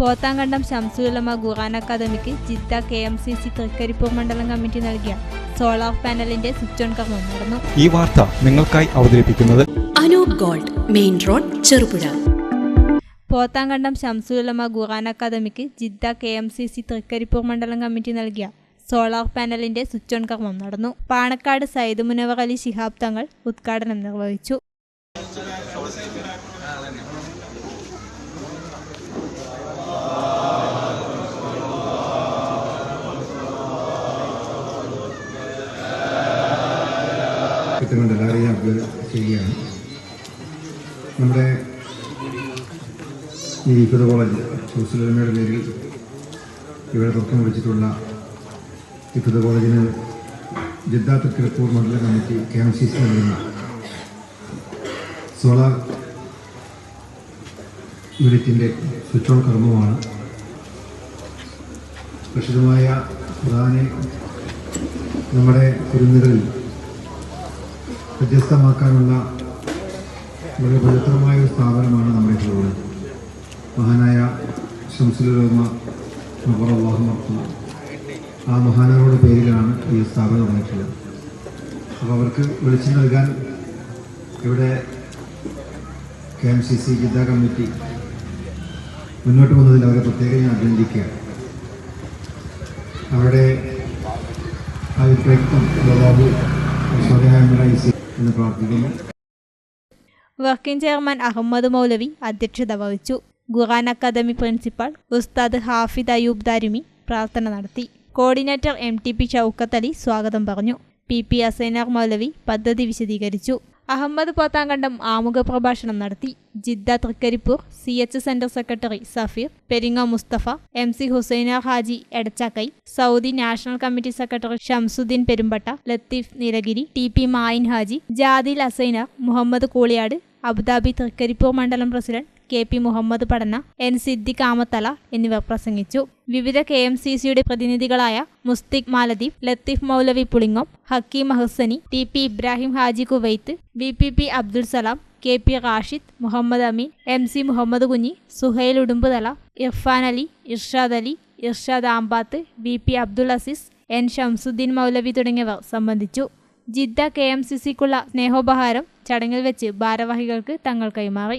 Pothankandam Shamsululama Quran academic Jeddah K M C C Trikaripur മണ്ഡലം committee നൽകിയ solar പാനലിന്റെ switch on കർമ്മം നടന്നു. ഈ വാർത്ത നിങ്ങൾക്കായി അവതരിപ്പിക്കുന്നത് Anoop gold main road Cherupuzha. Pothankandam Shamsululama Quran academic Jeddah K M C C Trikaripur മണ്ഡലം കമ്മിറ്റി നൽകിയ സോളാർ പാനലിന്റെ സ്വിച്ച് ഓൺ കർമ്മം നടന്നു. പാണക്കാട് സയ്യിദ് മുനവർ അലി ശിഹാബ് തങ്ങൾ ഉദ്ഘാടനം നിർവഹിച്ചു. കിട്ടുന്നുണ്ട് എല്ലാവരെയും അഭ്യർത്ഥന നമ്മുടെ ഈ വിപുത കോളേജ് സുസുലമയുടെ പേരിൽ ഇവിടെ തുടക്കം കുറിച്ചിട്ടുള്ള വിപുത കോളേജിന് ജിദ്ദ തൃക്കരിപ്പൂർ മണ്ഡല committee K M C C നൽകുന്ന സോളാർ യൂണിറ്റിന്റെ സ്വിച്ച് ഓൺ കർമ്മമാണ്. പ്രസിദ്ധമായ ഖുറാനെ നമ്മുടെ കുരുന്നുകളിൽ വ്യത്യസ്തമാക്കാനുള്ള വളരെ പവിത്രമായ ഒരു സ്ഥാപനമാണ് നമ്മുടെ കോളേജ് മഹാനായ ശംസുലോമ മഹറവാഹമർത്തുന്ന ആ മഹാനവരുടെ പേരിലാണ് ഈ സ്ഥാപനം വന്നിട്ടുള്ളത് അപ്പോൾ അവർക്ക് വിളിച്ചു നൽകാൻ ഇവിടെ K M C C Jeddah committee മുന്നോട്ട് വന്നതിൽ അവരെ പ്രത്യേകം ഞാൻ അഭിനന്ദിക്കുകയാണ്. അവരുടെ ആ ഒരു വർക്കിംഗ് ചെയർമാൻ അഹമ്മദ് മൗലവി അധ്യക്ഷത വഹിച്ചു. ഖുറാൻ അക്കാദമി പ്രിൻസിപ്പൽ ഉസ്താദ് ഹാഫിദ് അയൂബ് ദാരിമി പ്രാർത്ഥന നടത്തി. Coordinator M T P Shoukath Ali സ്വാഗതം പറഞ്ഞു. പി പി അസൈനാർ മൗലവി പദ്ധതി വിശദീകരിച്ചു. അഹമ്മദ് പോത്താങ്കണ്ടം ആമുഖ പ്രഭാഷണം നടത്തി Jeddah Trikaripur C H centre secretary Safeer Peringa Musthafa M C Husaina Haji Edachakkai Saudi national committee secretary Shamsudheen Perumbatta Latheef Nilagiri T P Mayin Haji Jadil Asaina Muhammed Kooliyad Abu Dhabi Trikaripur മണ്ഡലം president K P Muhammed Padana N Siddique Amathala എന്നിവർ പ്രസംഗിച്ചു. വിവിധ K M C സിയുടെ പ്രതിനിധികളായ Musthiq Maldives Latheef Moulavi Pulingome Hakeem Ahsani T P Ibrahim Haji Kuwait V P P Abdul Salam K P Rashid Muhammed Ameen M C Muhammed Kunhi Suhail Udumbuthala Irfan Ali Irshad Ali Irshad Ambath V P Abdul Azeez N Shamsudheen Moulavi തുടങ്ങിയവർ സംബന്ധിച്ചു. Jeddah K M C സിക്കുള്ള സ്നേഹോപഹാരം ചടങ്ങിൽ വെച്ച് ഭാരവാഹികൾക്ക് തങ്ങൾ കൈമാറി.